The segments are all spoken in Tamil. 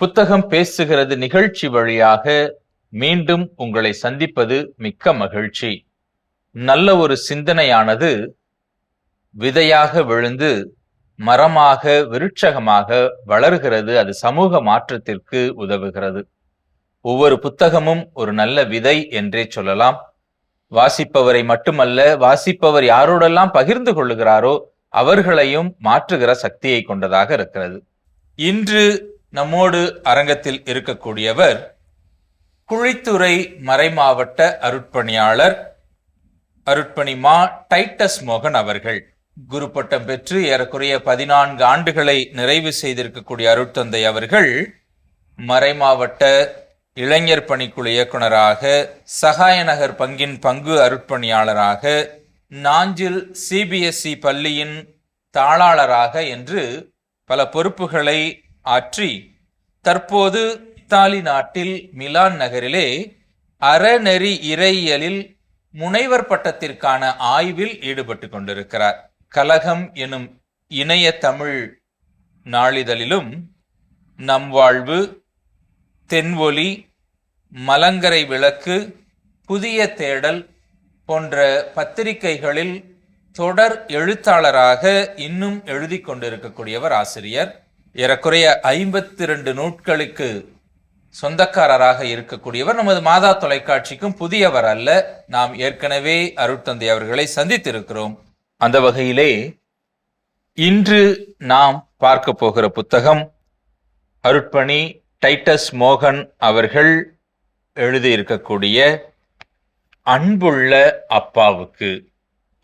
புத்தகம் பேசுகிறது நிகழ்ச்சி வழியாக மீண்டும் உங்களை சந்திப்பது மிக்க மகிழ்ச்சி. நல்ல ஒரு சிந்தனையானது விதையாக விழுந்து மரமாக விருட்சகமாக வளர்கிறது அது சமூக மாற்றத்திற்கு உதவுகிறது. ஒவ்வொரு புத்தகமும் ஒரு நல்ல விதை என்றே சொல்லலாம். வாசிப்பவரை மட்டுமல்ல வாசிப்பவர் யாரோடெல்லாம் பகிர்ந்து கொள்ளுகிறாரோ அவர்களையும் மாற்றுகிற சக்தியை கொண்டதாக இருக்கிறது. இன்று நம்மோடு அரங்கத்தில் இருக்கக்கூடியவர் குழித்துறை மறைமாவட்ட அருட்பணியாளர் அருட்பணி மா டைட்டஸ் மோகன் அவர்கள். குரு பட்டம் பெற்று ஏறக்குறைய பதினான்கு ஆண்டுகளை நிறைவு செய்திருக்கக்கூடிய அருட்தந்தை அவர்கள் மறைமாவட்ட இளைஞர் பணிக்குழு இயக்குனராக சகாயநகர் பங்கின் பங்கு அருட்பணியாளராக நாஞ்சில் சிபிஎஸ்இ பள்ளியின் தாளாளராக என்று பல பொறுப்புகளை ஆற்றி தற்போது இத்தாலி நாட்டில் மிலான் நகரிலே அறநெறி இறையியலில் முனைவர் பட்டத்திற்கான ஆய்வில் ஈடுபட்டு கொண்டிருக்கிறார். கலகம் எனும் இணைய தமிழ் நாளிதழிலும் நம் வாழ்வு தென்வொலி மலங்கரை விளக்கு புதிய தேடல் போன்ற பத்திரிகைகளில் தொடர் எழுத்தாளராக இன்னும் எழுதி கொண்டிருக்கக்கூடியவர் ஆசிரியர் ஏறக்குறைய ஐம்பத்தி ரெண்டு நூட்களுக்கு சொந்தக்காரராக இருக்கக்கூடியவர் நமது மாதா தொலைக்காட்சிக்கும் புதியவர் அல்ல. நாம் ஏற்கனவே அருட்தந்தை அவர்களை சந்தித்திருக்கிறோம். அந்த வகையிலே இன்று நாம் பார்க்க போகிற புத்தகம் அருட்பணி டைட்டஸ் மோகன் அவர்கள் எழுதியிருக்கக்கூடிய அன்புள்ள அப்பாவுக்கு.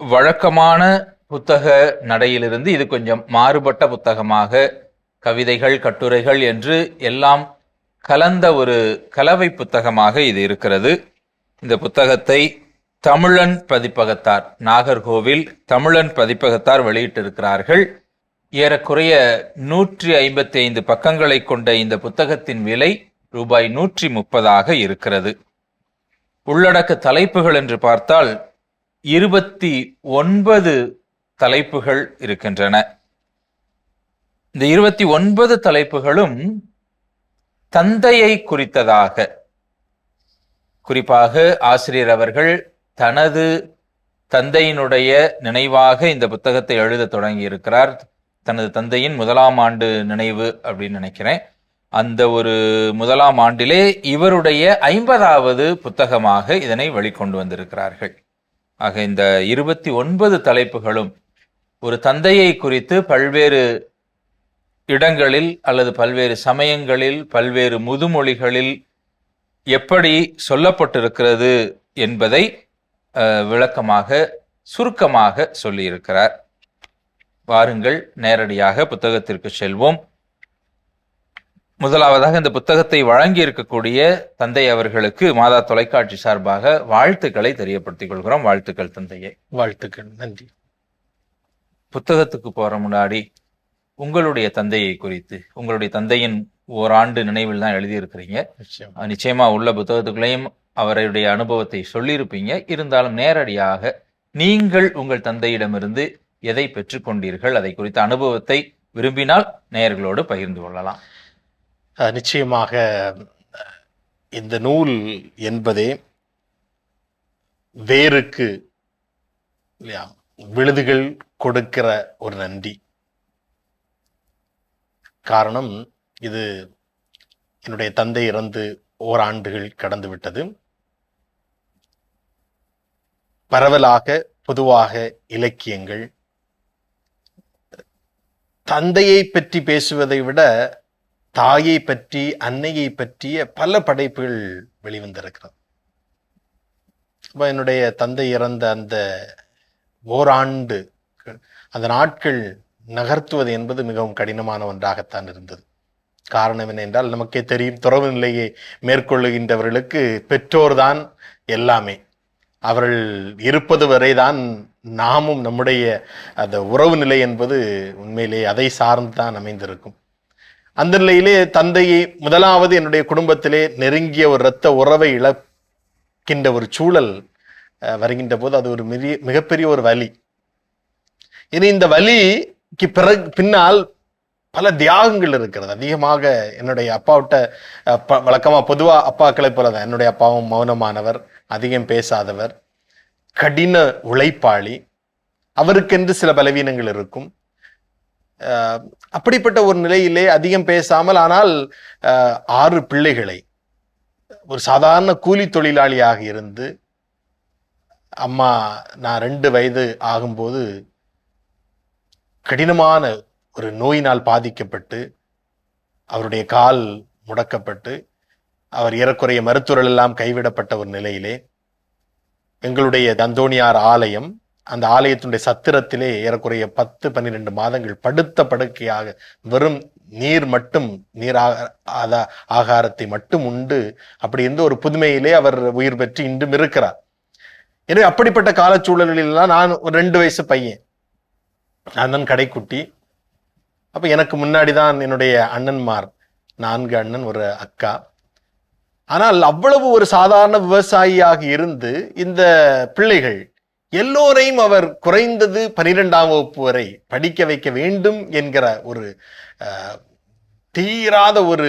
வழக்கமான புத்தக நடையிலிருந்து இது கொஞ்சம் மாறுபட்ட புத்தகமாக கவிதைகள் கட்டுரைகள் என்று எல்லாம் கலந்த ஒரு கலவை புத்தகமாக இது இருக்கிறது. இந்த புத்தகத்தை தமிழன் பதிப்பகத்தார் நாகர்கோவில் தமிழன் பதிப்பகத்தார் வெளியிட்டிருக்கிறார்கள். ஏறக்குறைய நூற்றி ஐம்பத்தி ஐந்து பக்கங்களை கொண்ட இந்த புத்தகத்தின் விலை ரூபாய் நூற்றி முப்பதாக இருக்கிறது. உள்ளடக்க தலைப்புகள் என்று பார்த்தால் இருபத்தி ஒன்பது தலைப்புகள் இருக்கின்றன. இந்த இருபத்தி ஒன்பது தலைப்புகளும் தந்தையை குறித்ததாக. குறிப்பாக ஆசிரியர் அவர்கள் தனது தந்தையினுடைய நினைவாக இந்த புத்தகத்தை எழுத தொடங்கி இருக்கிறார் தனது தந்தையின் முதலாம் ஆண்டு நினைவு அப்படின்னு நினைக்கிறேன். அந்த ஒரு முதலாம் ஆண்டிலே இவருடைய ஐம்பதாவது புத்தகமாக இதனை வெளிக்கொண்டு வந்திருக்கிறார்கள். ஆக இந்த இருபத்தி ஒன்பது தலைப்புகளும் ஒரு தந்தையை குறித்து பல்வேறு இடங்களில் அல்லது பல்வேறு சமயங்களில் பல்வேறு முதுமொழிகளில் எப்படி சொல்லப்பட்டிருக்கிறது என்பதை விளக்கமாக சுருக்கமாக சொல்லியிருக்கிறார். வாருங்கள் நேரடியாக புத்தகத்திற்கு செல்வோம். முதலாவதாக இந்த புத்தகத்தை வழங்கி இருக்கக்கூடிய தந்தை அவர்களுக்கு மாதா தொலைக்காட்சி சார்பாக வாழ்த்துக்களை தெரியப்படுத்திக் கொள்கிறோம். வாழ்த்துக்கள் தந்தையே. வாழ்த்துக்கள். நன்றி. புத்தகத்துக்கு போற முன்னாடி உங்களுடைய தந்தையை குறித்து உங்களுடைய தந்தையின் ஓராண்டு நினைவில் தான் எழுதியிருக்கிறீங்க. நிச்சயம். உள்ள புத்தகத்துக்குள்ளேயும் அவருடைய அனுபவத்தை சொல்லியிருப்பீங்க. இருந்தாலும் நேரடியாக நீங்கள் உங்கள் தந்தையிடமிருந்து எதை பெற்றுக்கொண்டீர்கள் அதை குறித்த அனுபவத்தை விரும்பினால் நேயர்களோடு பகிர்ந்து கொள்ளலாம். நிச்சயமாக இந்த நூல் என்பதே வேருக்கு இல்லையா விழுதுகள் கொடுக்கிற ஒரு நன்றி. காரணம் இது என்னுடைய தந்தை இறந்து ஓராண்டுகள் கடந்து விட்டது பரவலாக பொதுவாக இலக்கியங்கள். தந்தையை பற்றி பேசுவதை விட தாயை பற்றி அன்னையை பற்றிய பல படைப்புகள் வெளிவந்திருக்கிறது. இப்போ என்னுடைய தந்தை இறந்த அந்த ஓராண்டு அந்த நாட்கள் நகர்த்துவது என்பது மிகவும் கடினமான ஒன்றாகத்தான் இருந்தது. காரணம் என்ன என்றால் நமக்கே தெரியும் துறவு நிலையை மேற்கொள்ளுகின்றவர்களுக்கு பெற்றோர்தான் எல்லாமே. அவர்கள் இருப்பது வரைதான் நாமும் நம்முடைய அந்த உறவு நிலை என்பது உண்மையிலேயே அதை சார்ந்து தான் அமைந்திருக்கும். அந்த நிலையிலே தந்தையை முதலாவது என்னுடைய குடும்பத்திலே நெருங்கிய ஒரு இரத்த உறவை இழக்கின்ற ஒரு சூழல் வருகின்ற போது அது ஒரு மிக மிகப்பெரிய ஒரு வலி. இனி இந்த வலி பிறகு பின்னால் பல தியாகங்கள் இருக்கிறது. அதிகமாக என்னுடைய அப்பாவிட்ட வழக்கமாக ப- அப்பாக்களை போல தான் என்னுடைய அப்பாவும் மௌனமானவர் அதிகம் பேசாதவர் கடின உழைப்பாளி. அவருக்கென்று சில பலவீனங்கள் இருக்கும். அப்படிப்பட்ட ஒரு நிலையிலே அதிகம் பேசாமல் ஆனால் ஆறு பிள்ளைகளை ஒரு சாதாரண கூலி தொழிலாளியாக இருந்து அம்மா நான் ரெண்டு வயது ஆகும்போது கடினமான ஒரு நோயினால் பாதிக்கப்பட்டு அவருடைய கால் முடக்கப்பட்டு அவர் ஏறக்குறைய மருத்துவர்கள் எல்லாம் கைவிடப்பட்ட ஒரு நிலையிலே எங்களுடைய தந்தோணியார் ஆலயம் அந்த ஆலயத்தினுடைய சத்திரத்திலே ஏறக்குறைய பத்து பன்னிரெண்டு மாதங்கள் படுத்த படுக்கையாக வெறும் நீர் மட்டும் நீர் ஆகாரத்தை மட்டும் உண்டு. அப்படி இருந்து ஒரு புதுமையிலே அவர் உயிர் பெற்று இன்றும் இருக்கிறார். எனவே அப்படிப்பட்ட காலச்சூழல்களில் நான் ஒரு ரெண்டு வயசு பையன். நான் தான் கடைக்குட்டி. அப்போ எனக்கு முன்னாடி தான் என்னுடைய அண்ணன்மார் நான்கு அண்ணன் ஒரு அக்கா. ஆனால் அவ்வளவு ஒரு சாதாரண விவசாயியாக இருந்து இந்த பிள்ளைகள் எல்லோரையும் அவர் குறைந்தது பனிரெண்டாம் வகுப்பு வரை படிக்க வைக்க வேண்டும் என்கிற ஒரு தீராத ஒரு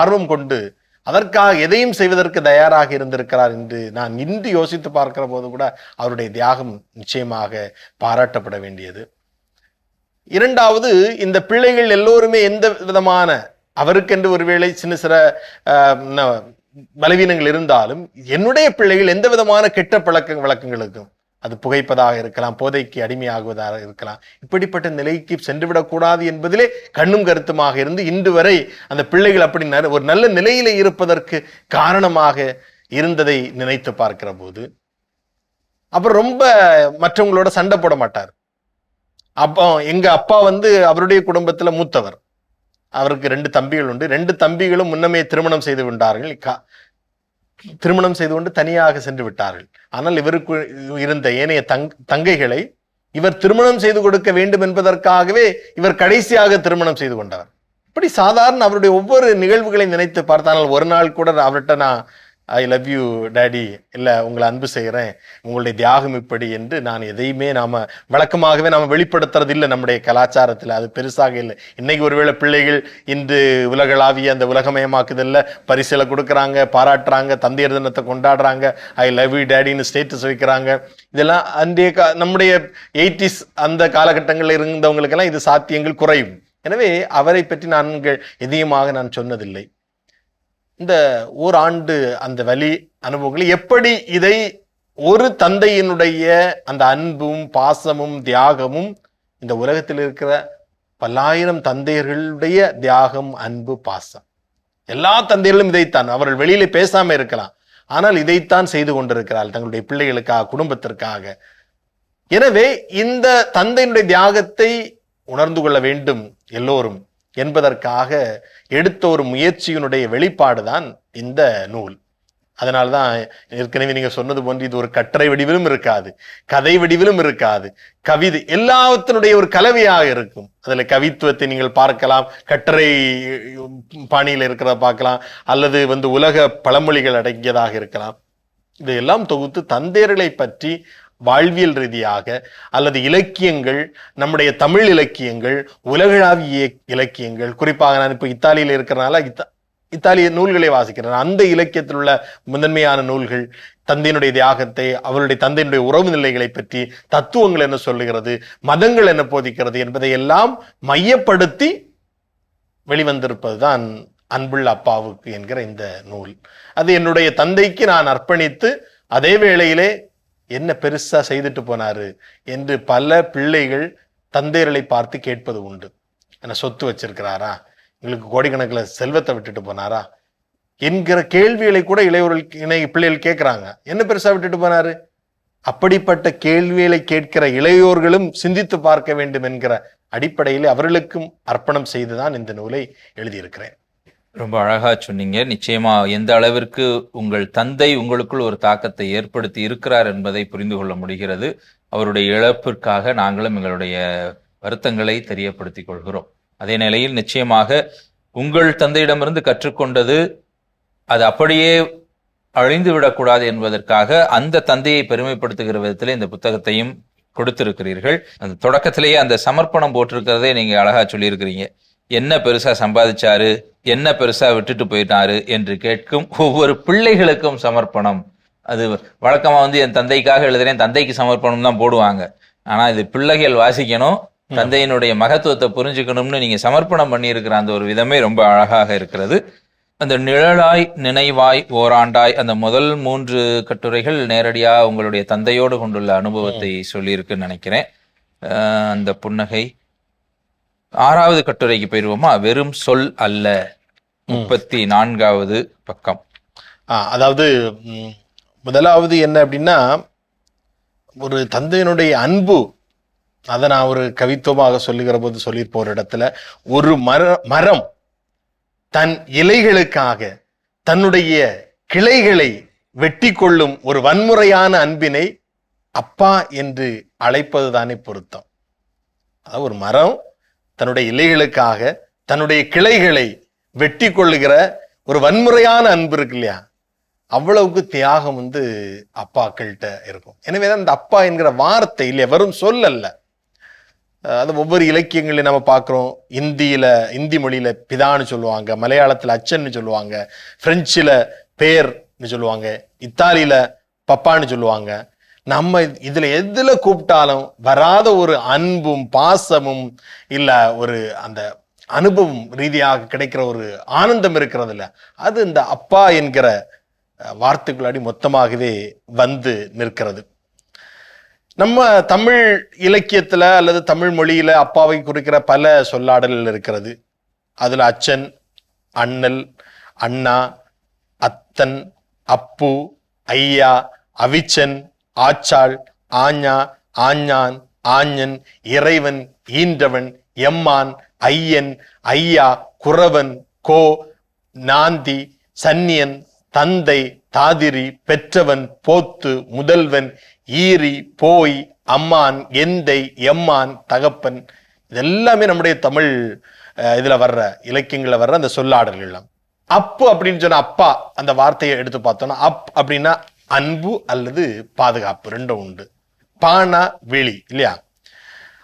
ஆர்வம் கொண்டு அதற்காக எதையும் செய்வதற்கு தயாராக இருந்திருக்கிறார் என்று நான் இன்று யோசித்து பார்க்கிற போது கூட அவருடைய தியாகம் நிச்சயமாக பாராட்டப்பட வேண்டியது. இரண்டாவது இந்த பிள்ளைகள் எல்லோருமே எந்த விதமான அவருக்கென்று ஒருவேளை சின்ன சில பலவீனங்கள் இருந்தாலும் என்னுடைய பிள்ளைகள் எந்த விதமான கெட்ட பழக்க வழக்கங்களுக்கும் அது புகைப்பதாக இருக்கலாம் போதைக்கு அடிமையாகுவதாக இருக்கலாம் இப்படிப்பட்ட நிலைக்கு சென்றுவிடக்கூடாது என்பதிலே கண்ணும் கருத்துமாக இருந்து இன்று வரை அந்த பிள்ளைகள் அப்படி ந- ஒரு நல்ல நிலையில இருப்பதற்கு காரணமாக இருந்ததை நினைத்து பார்க்கிற போது அப்புறம் ரொம்ப மற்றவங்களோட சண்டை போட மாட்டார். அப்போ எங்க அப்பா வந்து அவருடைய குடும்பத்துல மூத்தவர். அவருக்கு ரெண்டு தம்பிகள் உண்டு. ரெண்டு தம்பிகளும் முன்னமே திருமணம் செய்து கொண்டார்கள். கா- திருமணம் செய்து கொண்டு தனியாக சென்று விட்டார்கள். ஆனால் இவருக்கு இருந்த ஏனைய தங் தங்கைகளை இவர் திருமணம் செய்து கொடுக்க வேண்டும் என்பதற்காகவே இவர் கடைசியாக திருமணம் செய்து கொண்டவர். இப்படி சாதாரண அவருடைய ஒவ்வொரு நிகழ்வுகளை நினைத்து பார்த்தால் ஒரு நாள் கூட அவர்கிட்ட நான் ஐ லவ் யூ டேடி இல்லை உங்களை அன்பு செய்கிறேன் உங்களுடைய தியாகம் இப்படி என்று நான் எதையுமே நாம் வழக்கமாகவே நாம் வெளிப்படுத்துறது இல்லை நம்முடைய கலாச்சாரத்தில். அது பெருசாக இல்லை. இன்னைக்கு ஒருவேளை பிள்ளைகள் இன்று உலகளாவிய அந்த உலகமயமாக்குதல்ல பரிசில கொடுக்குறாங்க பாராட்டுறாங்க தந்தையர் தினத்தை கொண்டாடுறாங்க ஐ லவ் யூ டேடின்னு ஸ்டேட்டஸ் வைக்கிறாங்க. இதெல்லாம் அன்றைய கா- நம்முடைய எயிட்டிஸ் அந்த காலகட்டங்களில் இருந்தவங்களுக்கெல்லாம் இது சாத்தியங்கள் குறையும். எனவே அவரை பற்றி நாங்கள் எதையுமாக நான் சொன்னதில்லை. இந்த ஓராண்டு அந்த வலி அனுபவங்களை எப்படி இதை ஒரு தந்தையினுடைய அந்த அன்பும் பாசமும் தியாகமும் இந்த உலகத்தில் இருக்கிற பல்லாயிரம் தந்தையர்களுடைய தியாகம் அன்பு பாசம். எல்லா தந்தையர்களும் இதைத்தான் அவர்கள் வெளியில பேசாம இருக்கலாம். ஆனால் இதைத்தான் செய்து கொண்டிருக்கிறார்கள் தங்களுடைய பிள்ளைகளுக்காக குடும்பத்திற்காக. எனவே இந்த தந்தையினுடைய தியாகத்தை உணர்ந்து கொள்ள வேண்டும் எல்லோரும். என்பதற்காக எடுத்த ஒரு முயற்சியினுடைய வெளிப்பாடு தான் இந்த நூல். அதனால்தான் ஏற்கனவே நீங்கள் சொன்னது போன்று இது ஒரு கட்டுரை வடிவிலும் இருக்காது கதை வடிவிலும் இருக்காது. கவிதை எல்லாத்தினுடைய ஒரு கலவையாக இருக்கும். அதில் கவித்துவத்தை நீங்கள் பார்க்கலாம் கட்டுரை பாணியில் இருக்கிறத பார்க்கலாம் அல்லது வந்து உலக பழமொழிகள் அடங்கியதாக இருக்கலாம். இதையெல்லாம் தொகுத்து தந்தையர்களை பற்றி வாழ்வியல் ரீதியாக அல்லது இலக்கியங்கள் நம்முடைய தமிழ் இலக்கியங்கள் உலகளாவிய இலக்கியங்கள் குறிப்பாக நான் இப்போ இத்தாலியில் இருக்கிறனால இத்த இத்தாலிய நூல்களை வாசிக்கிறேன். அந்த இலக்கியத்தில் உள்ள முதன்மையான நூல்கள் தந்தையினுடைய தியாகத்தை அவருடைய தந்தையினுடைய உறவு நிலைகளை பற்றி தத்துவங்கள் என்ன சொல்லுகிறது மதங்கள் என்ன போதிக்கிறது என்பதை எல்லாம் மையப்படுத்தி வெளிவந்திருப்பதுதான் அன்புள்ள அப்பாவுக்கு என்கிற இந்த நூல். அது என்னுடைய தந்தைக்கு நான் அர்ப்பணித்து அதே வேளையிலே என்ன பெருசா செய்துட்டு போனாரு என்று பல பிள்ளைகள் தந்தையர்களை பார்த்து கேட்பது உண்டு. என்ன சொத்து வச்சிருக்கிறாரா? எங்களுக்கு கோடிக்கணக்கில் செல்வத்தை விட்டுட்டு போனாரா? என்கிற கேள்விகளை கூட இளையோர்கள் இணை பிள்ளைகள் கேட்குறாங்க. என்ன பெருசா விட்டுட்டு போனாரு? அப்படிப்பட்ட கேள்விகளை கேட்கிற இளையோர்களும் சிந்தித்து பார்க்க வேண்டும் என்கிற அடிப்படையில் அவர்களுக்கும் அர்ப்பணம் செய்துதான் இந்த நூலை எழுதியிருக்கிறேன். ரொம்ப அழகா சொன்னீங்க. நிச்சயமா எந்த அளவிற்கு உங்கள் தந்தை உங்களுக்குள் ஒரு தாக்கத்தை ஏற்படுத்தி இருக்கிறார் என்பதை புரிந்து கொள்ள முடிகிறது. அவருடைய இழப்பிற்காக நாங்களும் எங்களுடைய வருத்தங்களை தெரியப்படுத்திக் கொள்கிறோம். அதே நிலையில் நிச்சயமாக உங்கள் தந்தையிடமிருந்து கற்றுக்கொண்டது அது அப்படியே அழிந்து விடக்கூடாது என்பதற்காக அந்த தந்தையை பெருமைப்படுத்துகிற விதத்தில் இந்த புத்தகத்தையும் கொடுத்திருக்கிறீர்கள். அந்த தொடக்கத்திலேயே அந்த சமர்ப்பணம் போட்டிருக்கிறதே நீங்க அழகா சொல்லியிருக்கிறீங்க. என்ன பெருசா சம்பாதிச்சாரு? என்ன பெருசா விட்டுட்டு போயிட்டாரு? என்று கேட்கும் ஒவ்வொரு பிள்ளைகளுக்கும் சமர்ப்பணம். அது வழக்கமா வந்து என் தந்தைக்காக எழுதுறேன் தந்தைக்கு சமர்ப்பணம் தான் போடுவாங்க. ஆனா இது பிள்ளைகள் வாசிக்கணும் தந்தையினுடைய மகத்துவத்தை புரிஞ்சுக்கணும்னு நீங்க சமர்ப்பணம் பண்ணியிருக்கிற அந்த ஒரு விதமே ரொம்ப அழகாக இருக்கிறது. அந்த நிழலாய் நினைவாய் ஓராண்டாய் அந்த முதல் மூன்று கட்டுரைகள் நேரடியா உங்களுடைய தந்தையோடு கொண்டுள்ள அனுபவத்தை சொல்லியிருக்குன்னு நினைக்கிறேன். அந்த புன்னகை ஆறாவது கட்டுரைக்கு போயிருவோமா? வெறும் சொல் அல்ல. முப்பத்தி நான்காவது பக்கம். அதாவது முதலாவது என்ன அப்படின்னா ஒரு தந்தையினுடைய அன்பு அதை நான் ஒரு கவித்துவமாக சொல்லுகிற போது சொல்லியிருப்ப ஒரு இடத்துல. ஒரு மர மரம் தன் இலைகளுக்காக தன்னுடைய கிளைகளை வெட்டி கொள்ளும் ஒரு வன்முறையான அன்பினை அப்பா என்று அழைப்பது தானே பொருத்தம். அதாவது ஒரு மரம் தன்னுடைய இலைகளுக்காக தன்னுடைய கிளைகளை வெட்டி கொள்ளுகிற ஒரு வன்முறையான அன்பு இருக்கு இல்லையா? அவ்வளவுக்கு தியாகம் வந்து அப்பாக்கள்கிட்ட இருக்கும். எனவே தான் இந்த அப்பா என்கிற வார்த்தை இல்லையா? வெறும் சொல் அல்ல. அது ஒவ்வொரு இலக்கியங்களையும் நம்ம பார்க்குறோம். இந்தியில் இந்தி மொழியில் பிதான்னு சொல்லுவாங்க மலையாளத்தில் அச்சன்னு சொல்லுவாங்க ஃப்ரெஞ்சில் பேர்னு சொல்லுவாங்க இத்தாலியில் பப்பான்னு சொல்லுவாங்க நம்ம இதில் எதில் கூப்பிட்டாலும் வராத ஒரு அன்பும் பாசமும் இல்லை ஒரு அந்த அனுபவம் ரீதியாக கிடைக்கிற ஒரு ஆனந்தம் இருக்கிறது இல்லை. அது இந்த அப்பா என்கிற வார்த்தைக்குள்ளாடி மொத்தமாகவே வந்து நிற்கிறது. நம்ம தமிழ் இலக்கியத்தில் அல்லது தமிழ் மொழியில் அப்பாவை குறிக்கிற பல சொல்லாடல்கள் இருக்கிறது. அதில் அச்சன் அண்ணல் அண்ணா அத்தன் அப்பு ஐயா அவிச்சன் ஆச்சாள் ஆஞா ஆஞ்ஞான் ஆஞ்சன் இறைவன் ஈன்றவன் எம்மான் ஐயன் ஐயா குறவன் கோ நாந்தி சன்னியன் தந்தை தாதிரி பெற்றவன் போத்து முதல்வன் ஈரி போய் அம்மான் எந்தை எம்மான் தகப்பன். இதெல்லாமே நம்முடைய தமிழ் இதில் வர்ற இலக்கியங்களில் வர்ற அந்த சொல்லாடல்கள் எல்லாம் அப்பு அப்படின்னு சொன்ன அப்பா அந்த வார்த்தையை எடுத்து பார்த்தோம்னா அப் அப்படின்னா அன்பு அல்லது பாதுகாப்பு ரெண்டும் உண்டு. பானா விழி இல்லையா?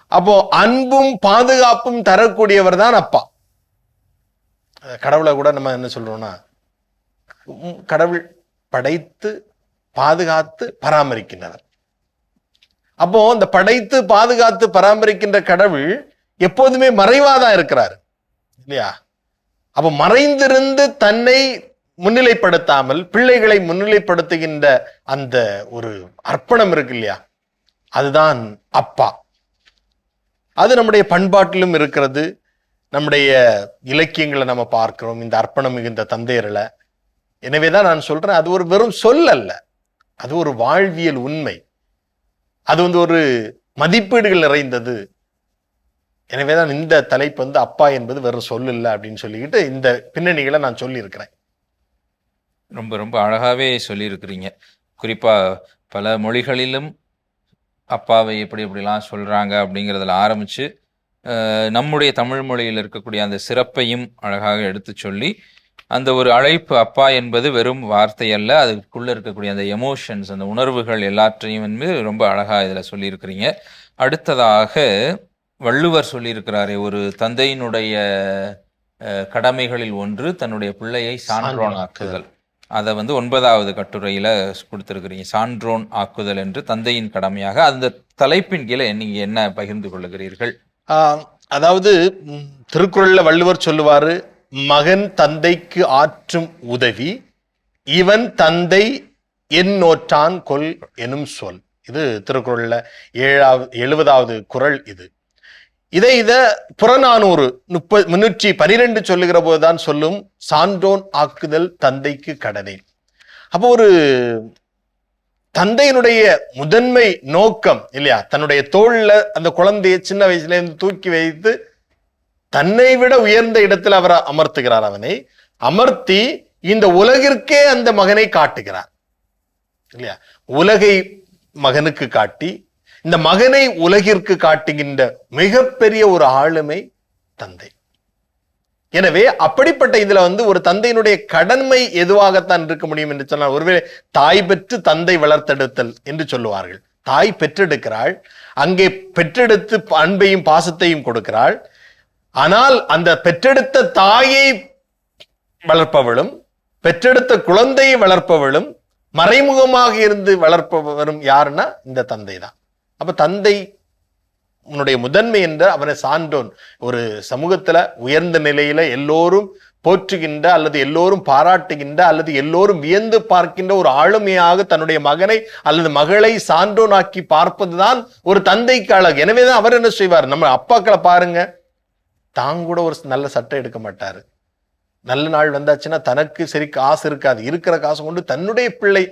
அப்போ அன்பும் பாதுகாப்பும் தரக்கூடியவர் தான் அப்பா. கடவுளை கூட நம்ம என்ன சொல்றோம்னா உம் கடவுள் படைத்து பாதுகாத்து பராமரிக்கின்றவர். அப்போ இந்த படைத்து பாதுகாத்து பராமரிக்கின்ற கடவுள் எப்போதுமே மறைவாதான் இருக்கிறார். இல்லையா? அப்போ மறைந்திருந்து தன்னை முன்னிலைப்படுத்தாமல் பிள்ளைகளை முன்னிலைப்படுத்துகின்ற அந்த ஒரு அர்ப்பணம் இருக்கு இல்லையா? அதுதான் அப்பா. அது நம்முடைய பண்பாட்டிலும் இருக்கிறது. நம்முடைய இலக்கியங்களை நம்ம பார்க்கிறோம். இந்த அர்ப்பணம் மிகுந்த தந்தையர்களை எனவேதான் நான் சொல்றேன் அது ஒரு வெறும் சொல் அல்ல. அது ஒரு வாழ்வியல் உண்மை. அது வந்து ஒரு மதிப்பீடுகள் நிறைந்தது. எனவேதான் இந்த தலைப்பு வந்து அப்பா என்பது வெறும் சொல் இல்லை அப்படின்னு சொல்லிக்கிட்டு இந்த பின்னணிகளை நான் சொல்லியிருக்கிறேன். ரொம்ப ரொம்ப அழகாகவே சொல்லியிருக்கிறீங்க. குறிப்பாக பல மொழிகளிலும் அப்பாவை எப்படி எப்படிலாம் சொல்கிறாங்க அப்படிங்கிறதுல ஆரம்பித்து நம்முடைய தமிழ் மொழியில் இருக்கக்கூடிய அந்த சிறப்பையும் அழகாக எடுத்து சொல்லி அந்த ஒரு அழைப்பு அப்பா என்பது வெறும் வார்த்தை அல்ல அதுக்குள்ளே இருக்கக்கூடிய அந்த எமோஷன்ஸ் அந்த உணர்வுகள் எல்லாற்றையும் வந்து ரொம்ப அழகாக இதில் சொல்லியிருக்கிறீங்க. அடுத்ததாக வள்ளுவர் சொல்லியிருக்கிறாரே ஒரு தந்தையினுடைய கடமைகளில் ஒன்று தன்னுடைய பிள்ளையை சான்றோனாக்குதல். அதை வந்து ஒன்பதாவது கட்டுரையில் கொடுத்துருக்குறீங்க. சான்றோன் ஆக்குதல் என்று தந்தையின் கடமையாக அந்த தலைப்பின் கீழே நீங்கள் என்ன பகிர்ந்து கொள்ளுகிறீர்கள்? அதாவது திருக்குறளில் வள்ளுவர் சொல்லுவார் மகன் தந்தைக்கு ஆற்றும் உதவி இவன் தந்தை என் நோற்றான் கொல் எனும் சொல். இது திருக்குறளில் ஏழாவது எழுபதாவது குறள் இது. இதை இதை புறநானூறு முப்பது முன்னூற்றி பனிரெண்டு சொல்லுகிற போதுதான் சொல்லும் சான்றோன் ஆக்குதல் தந்தைக்கு கடனே. அப்போ ஒரு தந்தையினுடைய முதன்மை நோக்கம் இல்லையா? தன்னுடைய தோளில் அந்த குழந்தையை சின்ன வயசுலேருந்து தூக்கி வைத்து தன்னை விட உயர்ந்த இடத்தில் அவர் அமர்த்துகிறார் அவனை. அமர்த்தி இந்த உலகிற்கே அந்த மகனை காட்டுகிறார். இல்லையா? உலகை மகனுக்கு காட்டி இந்த மகனை உலகிற்கு காட்டுகின்ற மிகப்பெரிய ஒரு ஆளுமை தந்தை. எனவே அப்படிப்பட்ட இதுல வந்து ஒரு தந்தையினுடைய கடன்மை எதுவாகத்தான் இருக்க முடியும் என்று சொன்னால் ஒருவேளை தாய் பெற்று தந்தை வளர்த்தெடுத்தல் என்று சொல்லுவார்கள். தாய் பெற்றெடுக்கிறாள் அங்கே பெற்றெடுத்து அன்பையும் பாசத்தையும் கொடுக்கிறாள். ஆனால் அந்த பெற்றெடுத்த தாயை வளர்ப்பவளும் பெற்றெடுத்த குழந்தையை வளர்ப்பவளும் மறைமுகமாக இருந்து வளர்ப்பவரும் யாருன்னா இந்த தந்தை தான் அப்ப தந்தை உன்னுடைய முதன்மை என்ற அவனை சான்றோன். ஒரு சமூகத்துல உயர்ந்த நிலையில எல்லோரும் போற்றுகின்ற அல்லது எல்லோரும் பாராட்டுகின்ற அல்லது எல்லோரும் வியந்து பார்க்கின்ற ஒரு ஆளுமையாக தன்னுடைய மகனை அல்லது மகளை சான்றோனாக்கி பார்ப்பதுதான் ஒரு தந்தைக்கு அழகு. எனவேதான் அவர் என்ன செய்வார்? நம்ம அப்பாக்களை பாருங்க. தான் கூட ஒரு நல்ல சட்டை எடுக்க மாட்டாரு. நல்ல நாள் வந்தாச்சுன்னா தனக்கு சரி காசு இருக்காது. இருக்கிற காசு கொண்டு தன்னுடைய பிள்ளை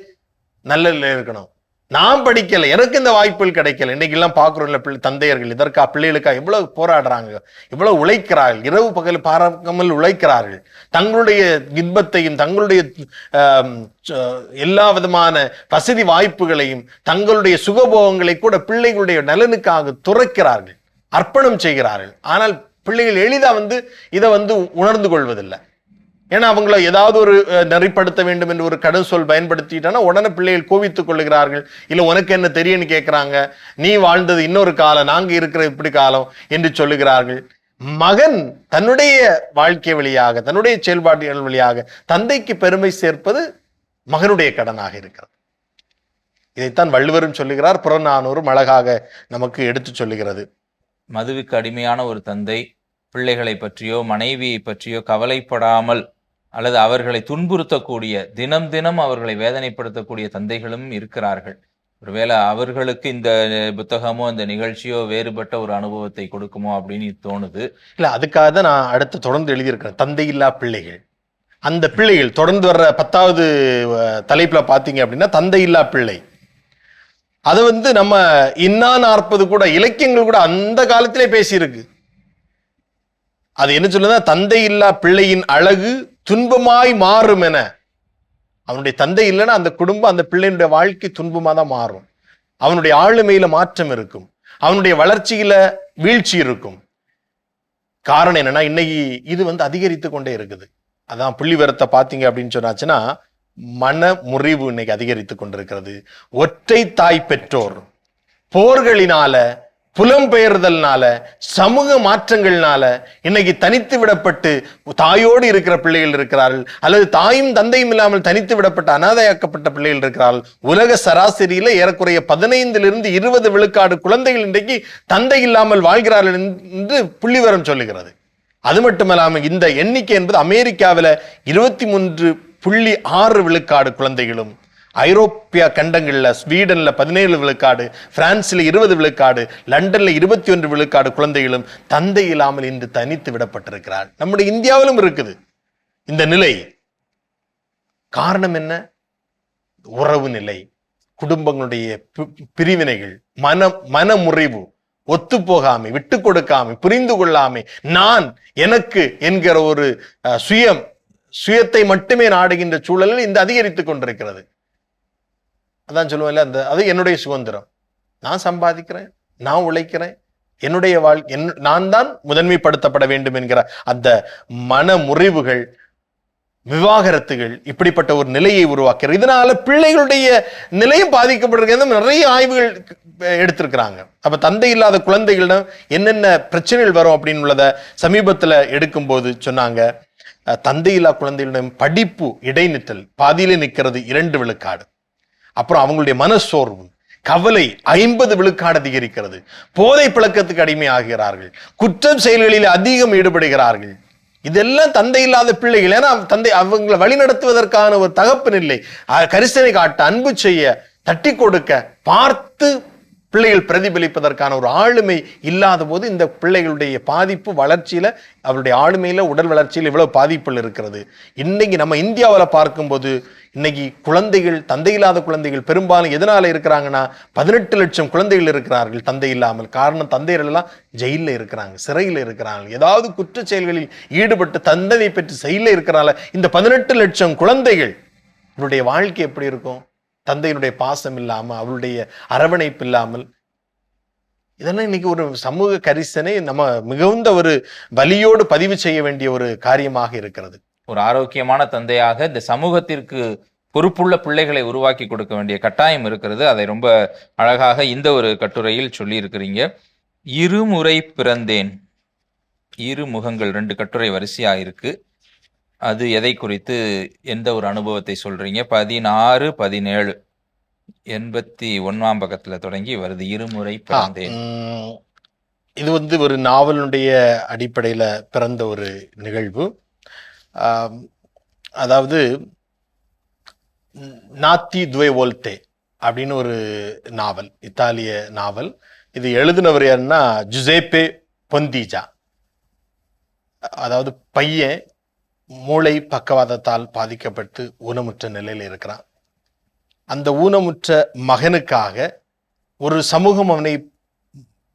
நல்ல இருக்கணும். நான் படிக்கல எனக்கு இந்த வாய்ப்புகள் கிடைக்கல. இன்னைக்கெல்லாம் பார்க்குறோம்ல பிள்ளை தந்தையர்கள் இதற்கா பிள்ளைகளுக்கா எவ்வளவு போராடுறாங்க எவ்வளவு உழைக்கிறார்கள் இரவு பகல் பாராமல் உழைக்கிறார்கள். தங்களுடைய இன்பத்தையும் தங்களுடைய எல்லா விதமான வசதி வாய்ப்புகளையும் தங்களுடைய சுகபோகங்களை கூட பிள்ளைகளுடைய நலனுக்காக துறக்கிறார்கள் அர்ப்பணம் செய்கிறார்கள். ஆனால் பிள்ளைகள் எளிதாக வந்து இதை வந்து உணர்ந்து கொள்வதில்லை. ஏன்னா அவங்கள ஏதாவது ஒரு நெறிப்படுத்த வேண்டும் என்று ஒரு கடும் சொல் பயன்படுத்திட்டானா உடனே பிள்ளைகள் கோவித்துக் கொள்ளுகிறார்கள். இல்லை உனக்கு என்ன தெரியும்னு கேட்குறாங்க நீ வாழ்ந்தது இன்னொரு காலம் நாங்கள் இருக்கிற இப்படி காலம் என்று சொல்லுகிறார்கள். மகன் தன்னுடைய வாழ்க்கை வழியாக தன்னுடைய செயல்பாடுகள் வழியாக தந்தைக்கு பெருமை சேர்ப்பது மகனுடைய கடனாக இருக்கிறது. இதைத்தான் வள்ளுவரும் சொல்லுகிறார் புறநானூறும் அழகாக நமக்கு எடுத்து சொல்லுகிறது. மதுவுக்கு அடிமையான ஒரு தந்தை பிள்ளைகளை பற்றியோ மனைவியை பற்றியோ கவலைப்படாமல் அல்லது அவர்களை துன்புறுத்தக்கூடிய தினம் தினம் அவர்களை வேதனைப்படுத்தக்கூடிய தந்தைகளும் இருக்கிறார்கள். ஒருவேளை அவர்களுக்கு இந்த புத்தகமோ இந்த நிகழ்ச்சியோ வேறுபட்ட ஒரு அனுபவத்தை கொடுக்குமோ அப்படின்னு தோணுது. இல்ல அதுக்காக தான் நான் அடுத்து தொடர்ந்து எழுதியிருக்கிறேன். தந்தை இல்லா பிள்ளைகள். அந்த பிள்ளைகள் தொடர்ந்து வர்ற பத்தாவது தலைப்புல பாத்தீங்க அப்படின்னா தந்தை இல்லா பிள்ளை. அது வந்து நம்ம இன்னா நாற்பது கூட இலக்கியங்கள் கூட அந்த காலத்திலே பேசியிருக்கு. அது என்ன சொல்லுதா தந்தை இல்லா பிள்ளையின் அழகு துன்பமாய் மாறும் என. அவனுடைய தந்தை இல்லைன்னா அந்த குடும்பம் அந்த பிள்ளையினுடைய வாழ்க்கை துன்பமாக தான் மாறும். அவனுடைய ஆளுமையில மாற்றம் இருக்கும். அவனுடைய வளர்ச்சியில வீழ்ச்சி இருக்கும். காரணம் என்னன்னா இன்னைக்கு இது வந்து அதிகரித்து கொண்டே இருக்குது. அதான் புள்ளி விவரத்தை அப்படின்னு சொன்னாச்சுன்னா மன முறிவு இன்னைக்கு அதிகரித்து கொண்டிருக்கிறது. ஒற்றை தாய் பெற்றோர் போர்களினால புலம்பெயர்தல்னால சமூக மாற்றங்கள்னால இன்னைக்கு தனித்து விடப்பட்டு தாயோடு இருக்கிற பிள்ளைகள் இருக்கிறார்கள் அல்லது தாயும் தந்தையும் இல்லாமல் தனித்து விடப்பட்ட அனாதையாக்கப்பட்ட பிள்ளைகள் இருக்கிறார்கள். உலக சராசரியில ஏறக்குறைய பதினைந்திலிருந்து இருபது விழுக்காடு குழந்தைகள் இன்றைக்கு தந்தை இல்லாமல் வாழ்கிறார்கள் என்று புள்ளிவரம் சொல்லுகிறது. அது மட்டுமல்லாமல் இந்த எண்ணிக்கை என்பது அமெரிக்காவில் இருபத்தி மூன்று புள்ளி ஆறு விழுக்காடு குழந்தைகளும் ஐரோப்பிய கண்டங்களில் ஸ்வீடனில் பதினேழு விழுக்காடு பிரான்ஸில் இருபது விழுக்காடு லண்டனில் இருபத்தி ஒன்று விழுக்காடு குழந்தைகளும் தந்தை இல்லாமல் இன்று தனித்து விடப்பட்டிருக்கிறார். நம்முடைய இந்தியாவிலும் இருக்குது. இந்த நிலை. காரணம் என்ன? உறவு நிலை. குடும்பங்களுடைய பி- பிரிவினைகள். மன மனமுறிவு. ஒத்து போகாமை விட்டு கொடுக்காமை புரிந்து கொள்ளாமை. நான் எனக்கு என்கிற ஒரு சுயம் சுயத்தை மட்டுமே நாடுகின்ற சூழலில் இந்த அதிகரித்துக் கொண்டிருக்கிறது. அதான் சொல்லுவேன்ல அந்த அது என்னுடைய சுதந்திரம். நான் சம்பாதிக்கிறேன் நான் உழைக்கிறேன் என்னுடைய வாழ் என் நான் தான் முதன்மைப்படுத்தப்பட வேண்டும் என்கிற அந்த மன முறிவுகள் விவாகரத்துகள் இப்படிப்பட்ட ஒரு நிலையை உருவாக்குறது இதனால பிள்ளைகளுடைய நிலையும் பாதிக்கப்படுகிறது நிறைய ஆய்வுகள் எடுத்திருக்கிறாங்க. அப்ப தந்தை இல்லாத குழந்தைகளிடம் என்னென்ன பிரச்சனைகள் வரும் அப்படின்னு உள்ளத சமீபத்துல எடுக்கும்போது சொன்னாங்க. தந்தையில்லா குழந்தைகளிடம் படிப்பு இடைநிற்றல் பாதியிலே நிற்கிறது இரண்டு விழுக்காடு. அப்புறம் அவங்களுடைய மனசோர்வு கவலை ஐம்பது விழுக்காடு அதிகரிக்கிறது. போதை பழக்கத்துக்கு அடிமை ஆகிறார்கள் குற்றம் செயல்களில் அதிகம் ஈடுபடுகிறார்கள். இதெல்லாம் தந்தை இல்லாத பிள்ளைகள். ஏன்னா தந்தை அவங்களை வழிநடத்துவதற்கான ஒரு தகப்பன் இல்லை. கரிசனை காட்ட அன்பு செய்ய தட்டி கொடுக்க பார்த்து பிள்ளைகள் பிரதிபலிப்பதற்கான ஒரு ஆளுமை இல்லாத போது இந்த பிள்ளைகளுடைய பாதிப்பு வளர்ச்சியில் அவருடைய ஆளுமையில் உடல் வளர்ச்சியில் இவ்வளோ பாதிப்புகள் இருக்கிறது. இன்னைக்கு நம்ம இந்தியாவில் பார்க்கும்போது இன்னைக்கு குழந்தைகள் தந்தை இல்லாத குழந்தைகள் பெரும்பாலும் எதனால் இருக்கிறாங்கன்னா பதினெட்டு லட்சம் குழந்தைகள் இருக்கிறார்கள் தந்தை இல்லாமல். காரணம் தந்தைகளெல்லாம் ஜெயிலில் இருக்கிறாங்க சிறையில் இருக்கிறாங்க. ஏதாவது குற்ற செயல்களில் ஈடுபட்டு தந்தையை பெற்று செயலில் இருக்கிறனால இந்த பதினெட்டு லட்சம் குழந்தைகள் இவருடைய வாழ்க்கை எப்படி இருக்கும்? தந்தையினுடைய பாசம் இல்லாமல் அவளுடைய அரவணைப்பு இல்லாமல் இதெல்லாம் இன்னைக்கு ஒரு சமூக கரிசனை நம்ம மிகுந்த ஒரு வலியோடு பதிவு செய்ய வேண்டிய ஒரு காரியமாக இருக்கிறது. ஒரு ஆரோக்கியமான தந்தையாக இந்த சமூகத்திற்கு பொறுப்புள்ள பிள்ளைகளை உருவாக்கி கொடுக்க வேண்டிய கட்டாயம் இருக்கிறது. அதை ரொம்ப அழகாக இந்த ஒரு கட்டுரையில் சொல்லியிருக்கிறீங்க. இருமுறை பிறந்தேன். இரு முகங்கள் ரெண்டு கட்டுரை வரிசையாக இருக்குது அது எதை குறித்து எந்த ஒரு அனுபவத்தை சொல்றீங்க? பதினாறு பதினேழு. எண்பத்தி ஒன்னாம் பக்கத்துல தொடங்கி வருது. இருமுறை பிறந்தேன். இது வந்து ஒரு நாவலுடைய அடிப்படையில பிறந்த ஒரு நிகழ்வு. அதாவது நாத்தி துவே வோல்தே அப்படின்னு ஒரு நாவல் இத்தாலிய நாவல். இது எழுதினவர் யாருன்னா ஜுசேப்பே பொந்தீஜா. அதாவது பையன் மூளை பக்கவாதத்தால் பாதிக்கப்பட்டு ஊனமுற்ற நிலையில் இருக்கிறான். அந்த ஊனமுற்ற மகனுக்காக ஒரு சமூகம் அவனை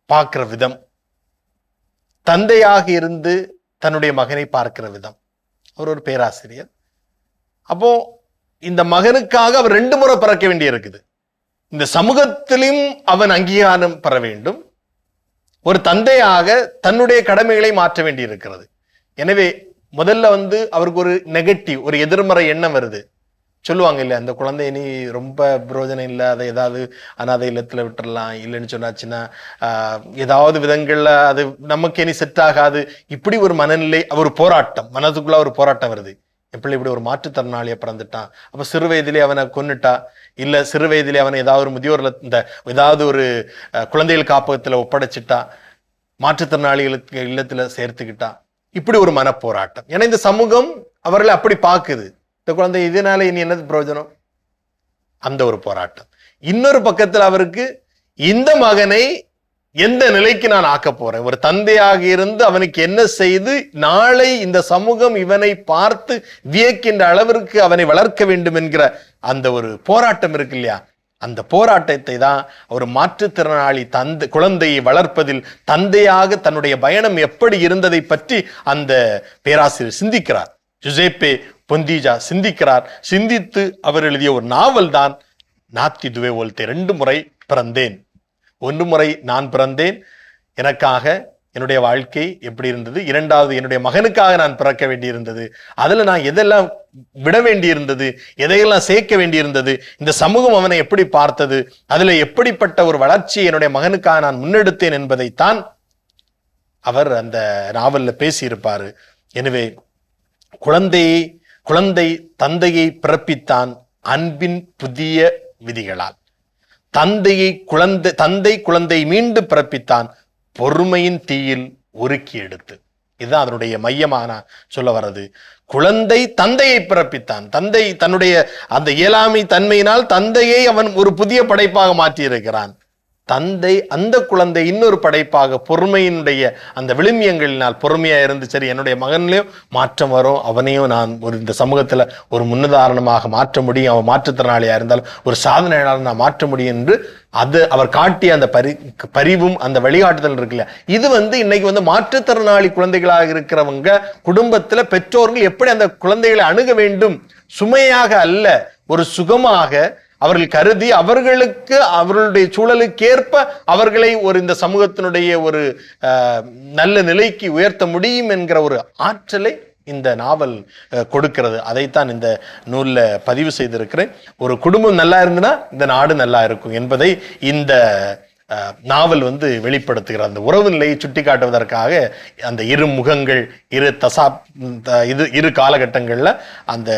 பார்க்கிற விதம் தந்தையாக இருந்து தன்னுடைய மகனை பார்க்கிற விதம். அவர் ஒரு பேராசிரியர். அப்போ இந்த மகனுக்காக அவர் ரெண்டு முறை பிறக்க வேண்டி இருக்குது. இந்த சமூகத்திலும் அவன் அங்கீகாரம் பெற வேண்டும். ஒரு தந்தையாக தன்னுடைய கடமைகளை மாற்ற வேண்டி இருக்கிறது. எனவே முதல்ல வந்து அவருக்கு ஒரு நெகட்டிவ் ஒரு எதிர்மறை எண்ணம் வருது. சொல்லுவாங்க இல்லை அந்த குழந்தை இனி ரொம்ப பிரயோஜனம் இல்லாத ஏதாவது அனாதை இல்லத்தில் விட்டுடலாம் இல்லைன்னு சொன்னாச்சுன்னா ஏதாவது விதங்களில் அது நமக்கு இனி செட் ஆகாது. இப்படி ஒரு மனநிலை ஒரு போராட்டம் மனதுக்குள்ள ஒரு போராட்டம் வருது. எப்படி இப்படி ஒரு மாற்றுத்திறனாளியை பிறந்துட்டான். அப்போ சிறு வயதிலே அவனை கொன்னுட்டா? இல்லை சிறு வயதிலே அவனை ஏதாவது ஒரு முதியோரில் இந்த ஏதாவது ஒரு குழந்தைகள் காப்பகத்தில் ஒப்படைச்சிட்டா? மாற்றுத்திறனாளிகளுக்கு இல்லத்தில் சேர்த்துக்கிட்டா? இப்படி ஒரு மனப்போராட்டம். ஏன்னா இந்த சமூகம் அவர்களை அப்படி பார்க்குது. இந்த குழந்தை இதனால இனி என்னது பிரயோஜனம்? அந்த ஒரு போராட்டம். இன்னொரு பக்கத்தில் அவருக்கு இந்த மகனை எந்த நிலைக்கு நான் ஆக்க போறேன்? ஒரு தந்தையாக இருந்து அவனுக்கு என்ன செய்து நாளை இந்த சமூகம் இவனை பார்த்து வியக்கின்ற அளவிற்கு அவனை வளர்க்க வேண்டும் என்கிற அந்த ஒரு போராட்டம் இருக்கு இல்லையா? அந்த போராட்டத்தை தான் ஒரு மாற்றுத்திறனாளி தந்தை குழந்தையை வளர்ப்பதில் தந்தையாக தன்னுடைய பயணம் எப்படி இருந்ததை பற்றி அந்த பேராசிரியர் சிந்திக்கிறார். ஜுசேப்பே பொந்தீஜா சிந்திக்கிறார். சிந்தித்து அவர் எழுதிய ஒரு நாவல் தான் நாத்தி துவே ஓல்தே ரெண்டு முறை பிறந்தேன். ஒன்று முறை நான் பிறந்தேன். எனக்காக என்னுடைய வாழ்க்கை எப்படி இருந்தது? இரண்டாவது என்னுடைய மகனுக்காக நான் பிறக்க வேண்டியிருந்தது. அதில் நான் எதெல்லாம் விட வேண்டியிருந்தது? எதையெல்லாம் சேர்க்க வேண்டியிருந்தது? இந்த சமூகம் அவனை எப்படி பார்த்தது? அதில் எப்படிப்பட்ட ஒரு வளர்ச்சியை என்னுடைய மகனுக்காக நான் முன்னெடுத்தேன் என்பதைத்தான் அவர் அந்த நாவலில் பேசியிருப்பார். எனவே குழந்தையை குழந்தை தந்தையை பிறப்பித்தான் அன்பின் புதிய விதிகளால். தந்தையை குழந்தை தந்தை குழந்தை மீண்டு பிறப்பித்தான் பொறுமையின் தீயில் உருக்கி எடுத்து. இதுதான் அதனுடைய மையமான சொல்ல வர்றது. குழந்தை தந்தையை பிறப்பித்தான். தந்தை தன்னுடைய அந்த இயலாமை தன்மையினால் தந்தையை அவன் ஒரு புதிய படைப்பாக மாற்றியிருக்கிறான். தந்தை அந்த குழந்தை இன்னொரு படைப்பாக பொறுமையினுடைய அந்த விழுமியங்களினால் பொறுமையாக இருந்து சரி என்னுடைய மகன்லையும் மாற்றம் வரும் அவனையும் நான் ஒரு இந்த சமூகத்தில் ஒரு முன்னுதாரணமாக மாற்ற முடியும் அவன் மாற்றுத்திறனாளியாக இருந்தாலும் ஒரு சாதனையாளர் நான் மாற்ற முடியும் என்று அது அவர் காட்டிய அந்த பரி பரிவும் அந்த வழிகாட்டுதல் இருக்குல்ல. இது வந்து இன்னைக்கு வந்து மாற்றுத்திறனாளி குழந்தைகளாக இருக்கிறவங்க குடும்பத்தில் பெற்றோர்கள் எப்படி அந்த குழந்தைகளை அணுக வேண்டும்? சுமையாக அல்ல ஒரு சுகமாக அவர்கள் கருதி அவர்களுக்கு அவர்களுடைய சூழலுக்கேற்ப அவர்களை ஒரு இந்த சமூகத்தினுடைய ஒரு நல்ல நிலைக்கு உயர்த்த முடியும் என்கிற ஒரு ஆற்றலை இந்த நாவல் கொடுக்கிறது. அதைத்தான் இந்த நூலில் பதிவு செய்திருக்கிறேன். ஒரு குடும்பம் நல்லா இருந்ததுன்னா இந்த நாடு நல்லா இருக்கும் என்பதை இந்த நாவல் வந்து வெளிப்படுத்துகிற அந்த உறவு நிலையை சுட்டி காட்டுவதற்காக அந்த இரு முகங்கள் இரு தசா இது இரு காலகட்டங்களில் அந்த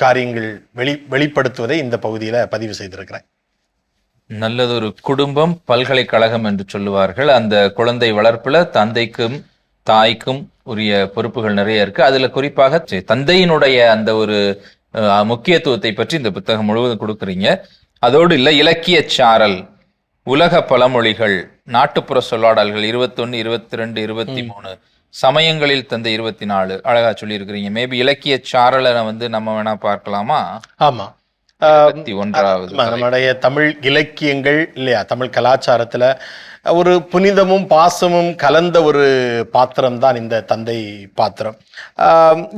காரியங்கள் வெளி வெளிப்படுத்துவதை இந்த பகுதியில பதிவு செய்திருக்கிறேன். நல்லதொரு குடும்பம் பல்கலைக்கழகம் என்று சொல்லுவார்கள். அந்த குழந்தை வளர்ப்புல தந்தைக்கும் தாய்க்கும் உரிய பொறுப்புகள் நிறைய இருக்கு. அதுல குறிப்பாக தந்தையினுடைய அந்த ஒரு அஹ், முக்கியத்துவத்தை பற்றி இந்த புத்தகம் முழுவதும் கொடுக்குறீங்க. அதோடு இல்ல இலக்கிய சாரல் உலக பழமொழிகள் நாட்டுப்புற சொல்லாடல்கள் இருபத்தொன்னு இருபத்தி ரெண்டு இருபத்தி மூணு. சமயங்களில் தந்த இருபத்தி நாலு அழகா சொல்லியிருக்கிறீங்க. மேபி இலக்கிய சாரலை வந்து நம்ம வேணா பார்க்கலாமா? ஆமா. ஒன்றாவது நம்முடைய தமிழ் இலக்கியங்கள் இல்லையா? தமிழ் கலாச்சாரத்துல ஒரு புனிதமும் பாசமும் கலந்த ஒரு பாத்திரம் தான் இந்த தந்தை பாத்திரம்.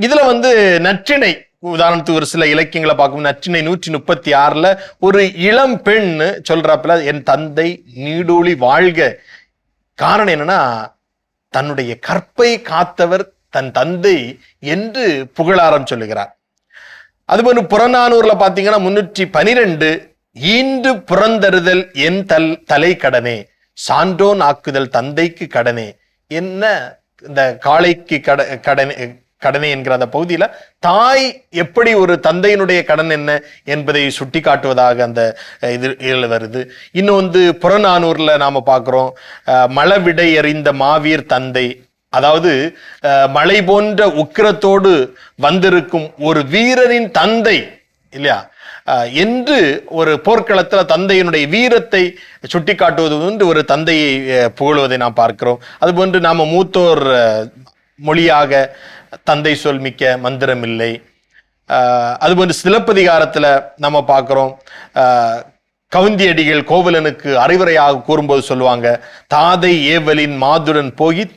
இதுல வந்து நற்றிணை உதாரணத்துக்கு ஒரு சில இலக்கியங்களை பார்க்கும் நற்றிணை நூற்றி முப்பத்தி ஆறுல ஒரு இளம் பெண் சொல்றாப்புல என் தந்தை நீடூழி வாழ்க. காரணம் என்னன்னா தன்னுடைய கற்பை காத்தவர் தன் தந்தை என்று புகழாரம் சொல்லுகிறார். அதுபோல புறநானூர்ல பாத்தீங்கன்னா முன்னூற்றி பனிரெண்டு ஈண்டு புறந்தருதல் என் தல் தலை கடனே சான்றோன் ஆக்குதல் தந்தைக்கு கடனே என்ன இந்த காளைக்கு கட கடனே கடனை என்கிற அந்த பகுதியில் தாய் எப்படி ஒரு தந்தையினுடைய கடன் என்ன என்பதை சுட்டி காட்டுவதாக அந்த இது இதில் வருது. இன்னும் வந்து புறநானூரில் நாம் பார்க்குறோம். மலவிடை மழவிடை எறிந்த மாவீர் தந்தை. அதாவது மலை போன்ற உக்கிரத்தோடு வந்திருக்கும் ஒரு வீரரின் தந்தை இல்லையா? என்று ஒரு போர்க்களத்தில் தந்தையினுடைய வீரத்தை சுட்டி காட்டுவது வந்து ஒரு தந்தையை புகழுவதை நாம் பார்க்கிறோம். அதுபோன்று நாம் மூத்தோர் மொழியாக தந்தை சொல் மிக்க மந்திரமில்லை. ஆஹ் அதுபோன்று சிலப்பதிகாரத்தில் நம்ம பார்க்குறோம் கவுந்தியடிகள் கோவலனுக்கு அறிவுரையாக கூறும்போது சொல்லுவாங்க தாதை ஏவலின் மாதுடன் போய்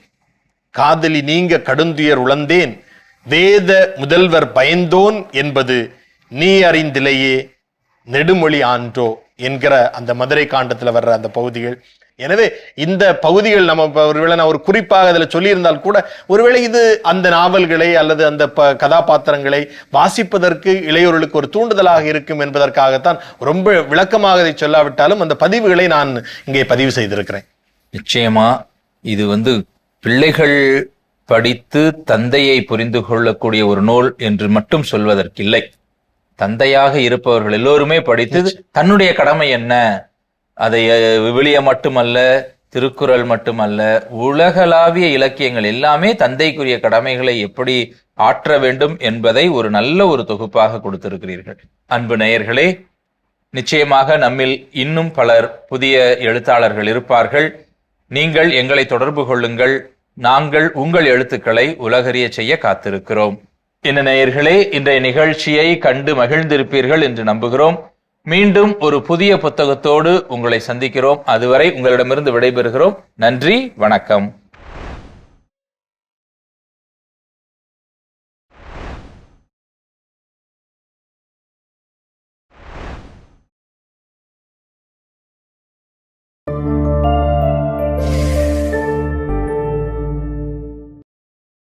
காதலி நீங்க கடுந்துயர் உழந்தேன் வேத முதல்வர் பயந்தோன் என்பது நீ அறிந்திலேயே நெடுமொழி ஆன்றோ என்கிற அந்த மதுரை காண்டத்தில் வர்ற அந்த பகுதிகள். எனவே இந்த பகுதிகள் நம்ம ஒருவேளை நான் ஒரு குறிப்பாக அதில் சொல்லியிருந்தால் கூட ஒருவேளை இது அந்த நாவல்களை அல்லது அந்த ப கதாபாத்திரங்களை வாசிப்பதற்கு இளையோர்களுக்கு ஒரு தூண்டுதலாக இருக்கும் என்பதற்காகத்தான் ரொம்ப விளக்கமாக இதை சொல்லாவிட்டாலும் அந்த பதிவுகளை நான் இங்கே பதிவு செய்திருக்கிறேன். நிச்சயமா இது வந்து பிள்ளைகள் படித்து தந்தையை புரிந்து கொள்ளக்கூடிய ஒரு நூல் என்று மட்டும் சொல்வதற்கில்லை. தந்தையாக இருப்பவர்கள் எல்லோருமே படித்து தன்னுடைய கடமை என்ன? அதை விவிலியம் மட்டுமல்ல திருக்குறள் மட்டுமல்ல உலகளாவிய இலக்கியங்கள் எல்லாமே தந்தைக்குரிய கடமைகளை எப்படி ஆற்ற வேண்டும் என்பதை ஒரு நல்ல ஒரு தொகுப்பாக கொடுத்திருக்கிறீர்கள். அன்பு நேயர்களே நிச்சயமாக நம்மில் இன்னும் பலர் புதிய எழுத்தாளர்கள் இருப்பார்கள். நீங்கள் எங்களை தொடர்பு கொள்ளுங்கள். நாங்கள் உங்கள் எழுத்துக்களை உலகறிய செய்ய காத்திருக்கிறோம். என்ன நேயர்களே இன்றைய நிகழ்ச்சியை கண்டு மகிழ்ந்திருப்பீர்கள் என்று நம்புகிறோம். மீண்டும் ஒரு புதிய புத்தகத்தோடு உங்களை சந்திக்கிறோம். அதுவரை உங்களிடமிருந்து விடைபெறுகிறோம். நன்றி வணக்கம்.